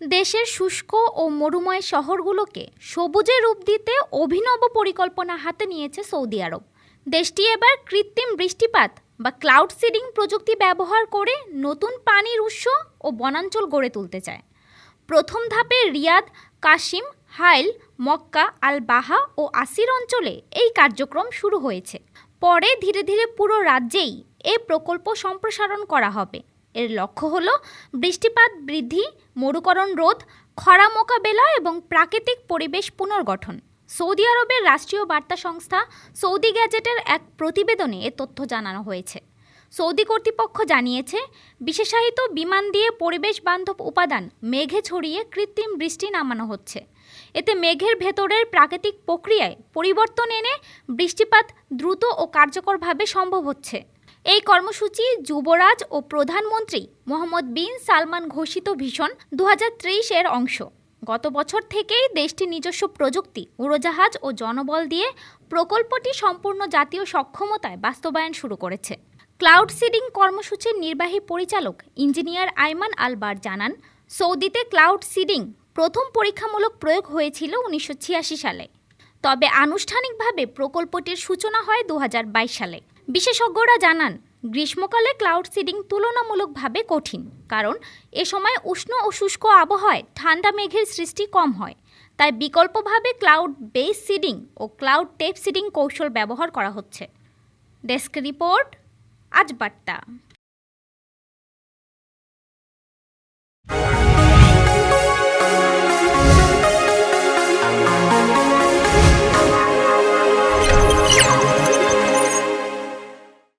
দেশের শুষ্ক ও মরুময় শহরগুলোকে সবুজে রূপ দিতে অভিনব পরিকল্পনা হাতে নিয়েছে সৌদি আরব। দেশটি এবার কৃত্রিম বৃষ্টিপাত বা ক্লাউড সিডিং প্রযুক্তি ব্যবহার করে নতুন পানির উৎস ও বনাঞ্চল গড়ে তুলতে চায়। প্রথম ধাপে রিয়াদ, কাশিম, হাইল, মক্কা আল বাহা ও আসির অঞ্চলে এই কার্যক্রম শুরু হয়েছে। পরে ধীরে ধীরে পুরো রাজ্যেই এ প্রকল্প সম্প্রসারণ করা হবে। এর লক্ষ্য হল বৃষ্টিপাত বৃদ্ধি, মরুকরণ রোধ, খরা মোকাবেলা এবং প্রাকৃতিক পরিবেশ পুনর্গঠন। সৌদি আরবের রাষ্ট্রীয় বার্তা সংস্থা সৌদি গ্যাজেটের এক প্রতিবেদনে এ তথ্য জানানো হয়েছে। সৌদি কর্তৃপক্ষ জানিয়েছে, বিশেষায়িত বিমান দিয়ে পরিবেশ বান্ধব উপাদান মেঘে ছড়িয়ে কৃত্রিম বৃষ্টি নামানো হচ্ছে। এতে মেঘের ভেতরের প্রাকৃতিক প্রক্রিয়ায় পরিবর্তন এনে বৃষ্টিপাত দ্রুত ও কার্যকরভাবে সম্ভব হচ্ছে। এই কর্মসূচি যুবরাজ ও প্রধানমন্ত্রী মোহাম্মদ বিন সালমান ঘোষিত ভীষণ দু এর অংশ। গত বছর থেকেই দেশটির নিজস্ব প্রযুক্তি, উড়োজাহাজ ও জনবল দিয়ে প্রকল্পটি সম্পূর্ণ জাতীয় সক্ষমতায় বাস্তবায়ন শুরু করেছে। ক্লাউড সিডিং কর্মসূচির নির্বাহী পরিচালক ইঞ্জিনিয়ার আইমান আলবার জানান, সৌদিতে ক্লাউড সিডিং প্রথম পরীক্ষামূলক প্রয়োগ হয়েছিল উনিশশো ছিয়াশি সালে। তবে আনুষ্ঠানিকভাবে প্রকল্পটির সূচনা হয় দু হাজার বাইশ সালে। বিশেষজ্ঞরা জানান, গ্রীষ্মকালে ক্লাউড সিডিং তুলনামূলকভাবে কঠিন, কারণ এ সময় উষ্ণ ও শুষ্ক আবহাওয়ায় ঠান্ডা মেঘের সৃষ্টি কম হয়। তাই বিকল্পভাবে ক্লাউড বেস সিডিং ও ক্লাউড টেপ সিডিং কৌশল ব্যবহার করা হচ্ছে। ডেস্ক রিপোর্ট, আজ বার্তা।